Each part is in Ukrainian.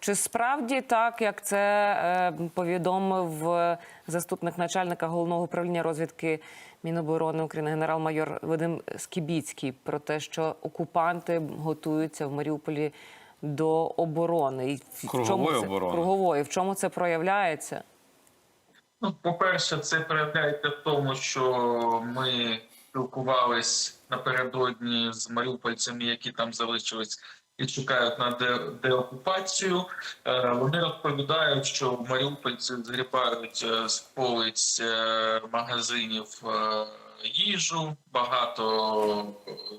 Чи справді так, як це е, повідомив е, заступник начальника головного управління розвідки Міноборони України генерал-майор Вадим Скібіцький про те, що окупанти готуються в Маріуполі до оборони? І в Кругової чому це, оборони. Кругової. В чому це проявляється? Ну, по-перше, це проявляється в тому, що ми спілкувались напередодні з маріупольцями, які там залишились і чекають на де- деокупацію. Е, Вони розповідають, що маріупольці згрібають е, з полиць е, магазинів їжу, багато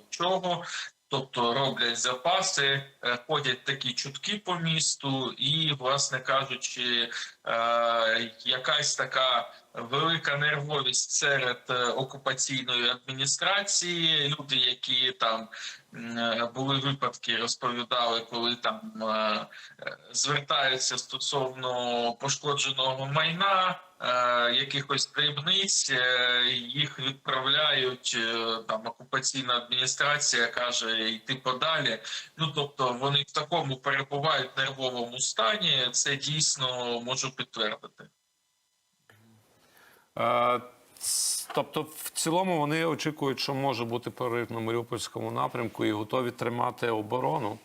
чого. Тобто роблять запаси, ходять такі чутки по місту, і, власне кажучи, е, якась така велика нервовість серед е, окупаційної адміністрації. Люди, які там е, були випадки, розповідали, коли там е, е, звертаються стосовно пошкодженого майна. е, Якихось е, їх відправляють е, там окупаційна адміністрація каже йти подалі. Ну тобто вони в такому перебувають нервовому стані. Це дійсно можу підтвердити. Е, ц- Тобто, в цілому вони очікують, що може бути прорив на Маріупольському напрямку і готові тримати оборону.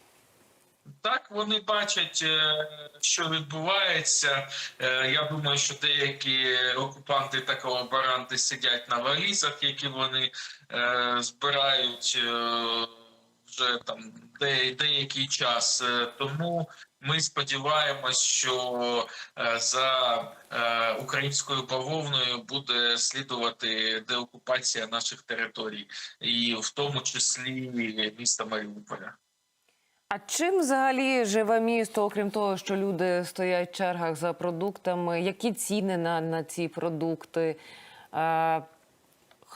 Так, вони бачать, е, що відбувається. Е, Я думаю, що деякі окупанти та колаборанти сидять на валізах, які вони е, збирають е, вже там де, деякий час. Е, Тому ми сподіваємось, що е, за е, українською бавовною буде слідувати деокупація наших територій, і в тому числі міста Маріуполя. А чим взагалі живе місто, окрім того, що люди стоять в чергах за продуктами? Які ціни на, на ці продукти?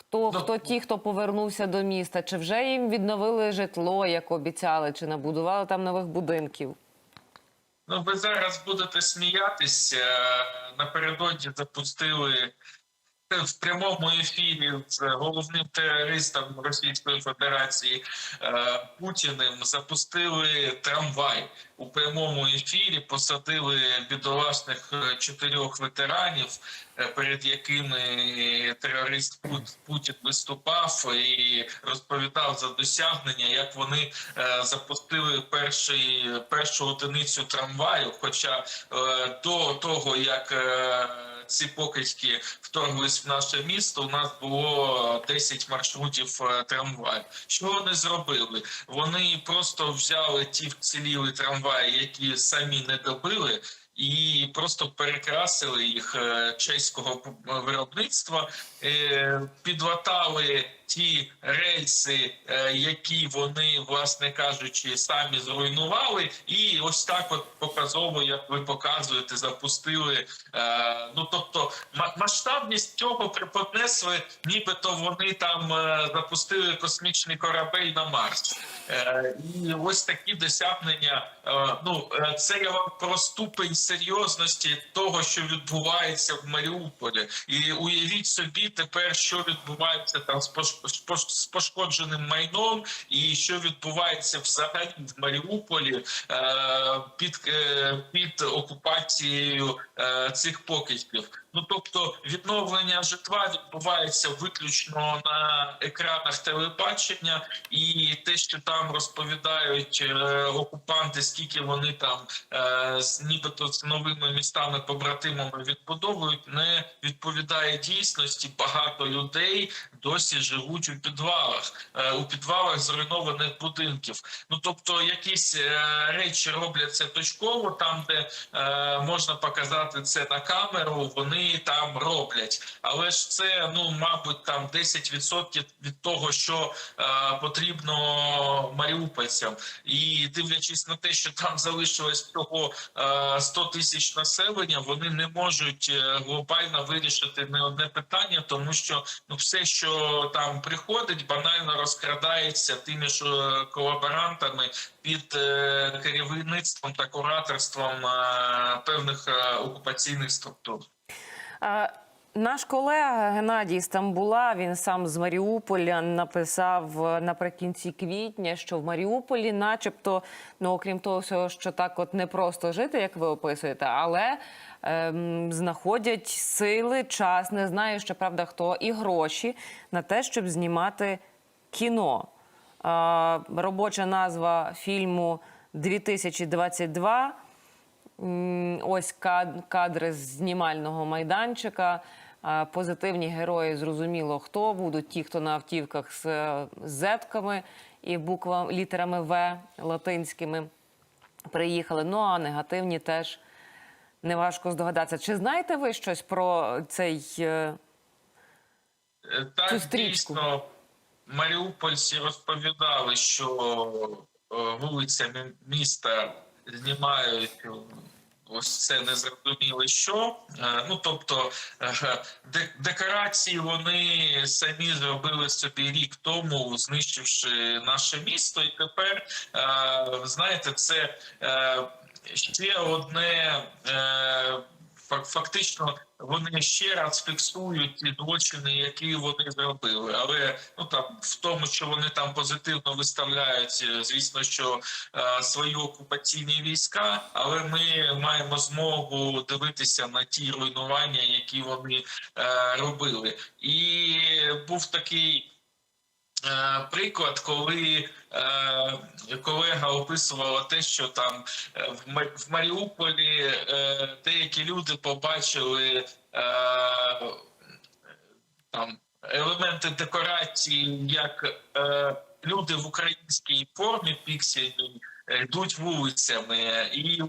Е, хто, Ну, хто ті, хто повернувся до міста? Чи вже їм відновили житло, як обіцяли, чи набудували там нових будинків? Ну, ви зараз будете сміятися. Напередодні запустили в прямому ефірі з головним терористом Російської Федерації е, Путіним запустили трамвай у прямому ефірі. Посадили бідолашних е, чотирьох ветеранів, е, перед якими терорист Путін виступав і розповідав за досягнення, як вони запустили перший, першу одиницю трамваю. Хоча до того як ці покидьки вторглись в наше місто. У нас було 10 маршрутів е, трамваю. Що вони зробили? Вони просто взяли ті вціліли трамваї, які самі не добили. І просто перекрасили їх е, чеського виробництва, е, підлатали ті рейси, е, які вони, власне кажучи, самі зруйнували, і ось так, от показово, як ви показуєте, запустили. е, Ну тобто, ма- масштабність цього преподнесли, нібито вони там е, запустили космічний корабель на Марс. Е, І ось такі досягнення. Е, Ну е, це я вам про ступень серйозності того, що відбувається в Маріуполі, і уявіть собі тепер, що відбувається там з пош- з пош- з пошкодженим майном, і що відбувається взагалі в Маріуполі е, під, під окупацією цих покидьків. Ну тобто відновлення житла відбувається виключно на екранах телебачення, і те, що там розповідають е, окупанти, скільки вони там е, з нібито з новими містами побратимами відбудовують, не відповідає дійсності. Багато людей досі живуть у підвалах, е, у підвалах зруйнованих будинків. Ну тобто, якісь е, речі робляться точково, там де е, можна показати це на камеру, вони там роблять. Але ж це ну мабуть там 10% від того, що потрібно маріупольцям, і дивлячись на те, що там залишилось е, 100 тисяч населення, вони не можуть глобально вирішити не одне питання, тому що ну все, що там приходить, банально розкрадається тими ж колаборантами під е, керівництвом та кураторством е, певних е, окупаційних структур. Наш колега Геннадій Стамбула, він сам з Маріуполя написав наприкінці квітня, що в Маріуполі, начебто, ну окрім того, всього, що так от не просто жити, як ви описуєте, але ем, знаходять сили, час, не знаю, що правда хто, і гроші на те, щоб знімати кіно. А, робоча назва фільму 2022. Ось кадри з знімального майданчика. Позитивні герої зрозуміло, хто будуть ті, хто на автівках з е, зетками і буквами літерами В латинськими приїхали. Ну а негативні теж неважко здогадатися. Чи знаєте ви щось про цей е, Е, Так, Цю стрічку. дійсно, маріупольці розповідали, що е, вулицями міста знімають ось це незрозуміло що. Ну, тобто, декорації вони самі зробили собі рік тому, знищивши наше місто, і тепер, знаєте, це ще одне. е, фак- Фактично, вони ще раз фіксують ті злочини, які вони зробили. Але ну там в тому, що вони там позитивно виставляють, е, звісно, що е, свої окупаційні війська, але ми маємо змогу дивитися на ті руйнування, які вони е, робили. І був такий. Е, Приклад, коли е, колега описувала те, що там е, в Ма- Маріуполі деякі люди побачили там елементи декорації, як люди в українській формі піксельній йдуть вулицями. І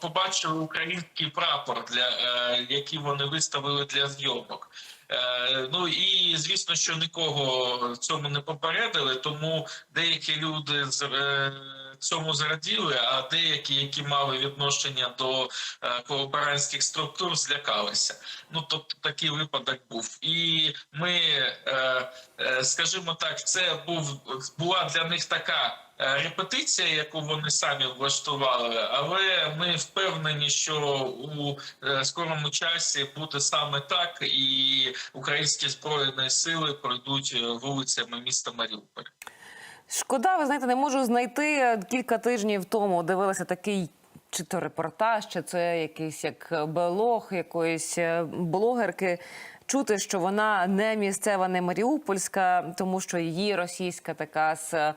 побачили український прапор, для е, який вони виставили для зйомок. Е, ну і звісно, що нікого цьому не попередили, тому деякі люди з е, цьому зраділи, а деякі, які мали відношення до е, колаборантських структур, злякалися. Ну тобто такий випадок був. І ми, е, е, скажімо так, це був була для них така. Е, Репетиція, яку вони самі влаштували, але ми впевнені, що у е, скорому часі буде саме так, і українські збройні сили пройдуть е, вулицями міста Маріуполь. Шкода, ви знаєте, не можу знайти кілька тижнів тому. Дивилася такий чи то репортаж, чи це якийсь як блог якоїсь блогерки. Чути, що вона не місцева, не маріупольська, тому що її російська така з е,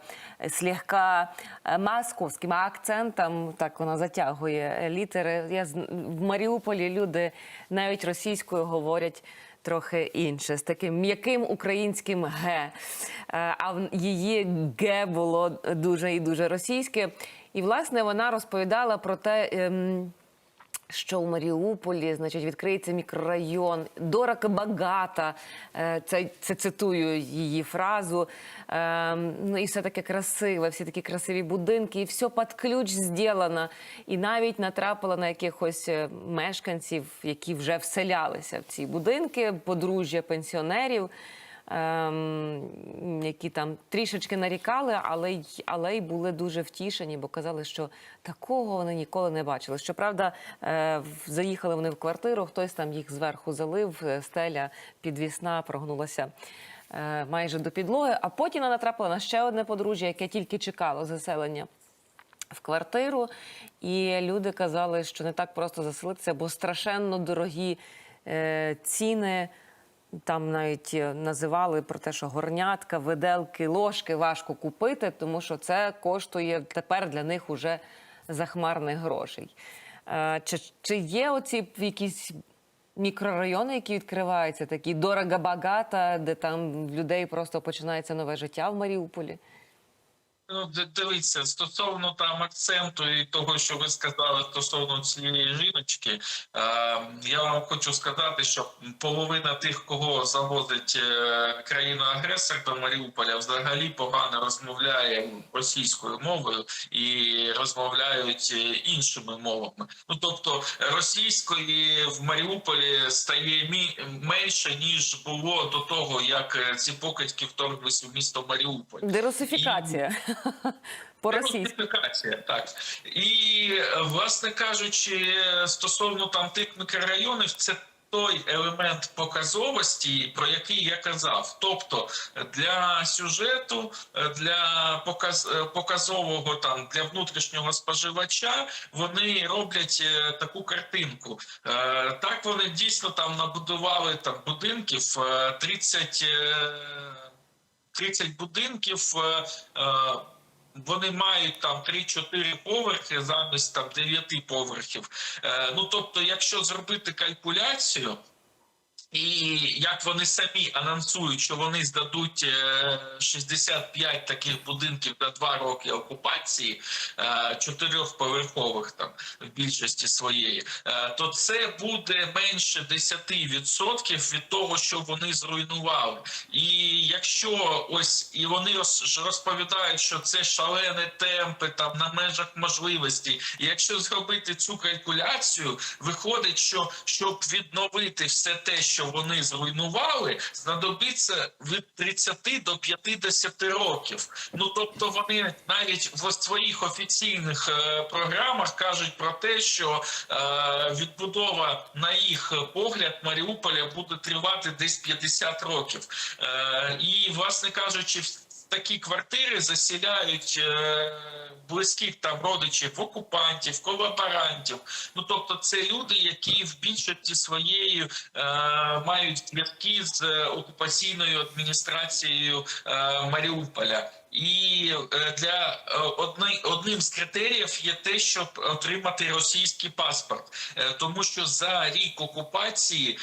слегка е, московським акцентом, так вона затягує літери. Я в Маріуполі люди навіть російською говорять трохи інше, з таким м'яким українським г. Е, А її г було дуже і дуже російське. І власне вона розповідала про те. Що у Маріуполі, значить, відкриється мікрорайон дорого багата. Е, Це, це цитую її фразу. Ем, Ну і все таке красиве, всі такі красиві будинки, і все під ключ зроблено. І навіть натрапила на якихось е, мешканців, які вже вселялися в ці будинки, подружжя пенсіонерів. Ем, Які там трішечки нарікали, але й але й були дуже втішені, бо казали, що такого вони ніколи не бачили. Щоправда, е, заїхали вони в квартиру, хтось там їх зверху залив, е, стеля підвісна прогнулася е, майже до підлоги. А потім вона натрапила на ще одне подружжя, яке тільки чекало заселення в квартиру, і люди казали, що не так просто заселитися, бо страшенно дорогі ціни. Там навіть е, називали про те, що горнятка, виделки, ложки важко купити, тому що це коштує тепер для них уже захмарних грошей. Е, Чи, чи є оці якісь мікрорайони, які відкриваються, такі дорого-багато, де там людей просто починається нове життя в Маріуполі? Ну, дивіться, стосовно там акценту і того, що ви сказали стосовно цієї жіночки, е, я вам хочу сказати, що половина тих, кого завозить е, країна-агресор до Маріуполя, взагалі погано розмовляє російською мовою і розмовляють е, іншими мовами. Ну тобто російської в Маріуполі стає мі- менше ніж було до того, як е, ці покидьки вторглись в місто Маріуполь. Дерусифікація по російськи. Так. І, власне кажучи, стосовно там тих мікрорайонів, це той елемент показовості, про який я казав. Тобто для сюжету, для показ, показового там для внутрішнього споживача вони роблять е, таку картинку. Е, Так вони дійсно там набудували там будинків е, 30, е, 30 будинків. е, е, вони мають там 3-4 поверхи замість там 9 поверхів. Е, ну тобто, якщо зробити калькуляцію, і як вони самі анонсують, що вони здадуть е, 65 таких будинків на 2 роки окупації, е, чотирьохповерхових там в більшості своєї, е, то це буде менше 10% від того, що вони зруйнували. І якщо ось і вони розповідають, що це шалені темпи там на межах можливості, і якщо зробити цю калькуляцію, виходить, що щоб відновити все те, що вони зруйнували, знадобиться від 30 до 50 років. Ну тобто вони навіть в своїх офіційних е, програмах кажуть про те, що е, відбудова на їх погляд Маріуполя буде тривати десь 50 років. Е, і, власне кажучи, такі квартири засіляють е, близьких там родичів, окупантів, колаборантів. Ну тобто, це люди, які в більшості своєї е, мають зв'язки з е, окупаційною адміністрацією е, Маріуполя. І е, для е, одни, одним з критеріїв є те, щоб отримати російський паспорт, Е, тому що за рік окупації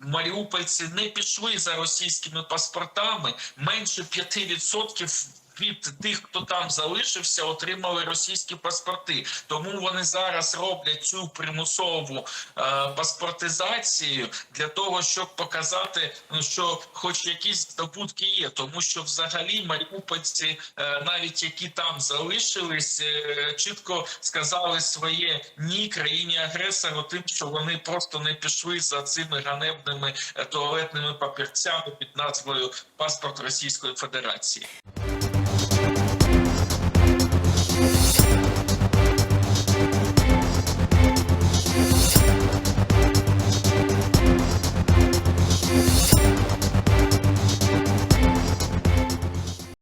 маріупольці не пішли за російськими паспортами. Менше 5% від тих, хто там залишився, отримали російські паспорти. Тому вони зараз роблять цю примусову е, паспортизацію для того, щоб показати, ну що, хоч якісь здобутки є, тому що взагалі маріупольці, е, навіть які там залишились, е, чітко сказали своє ні країні агресору, тим, що вони просто не пішли за цими ганебними е, туалетними папірцями під назвою паспорт Російської Федерації.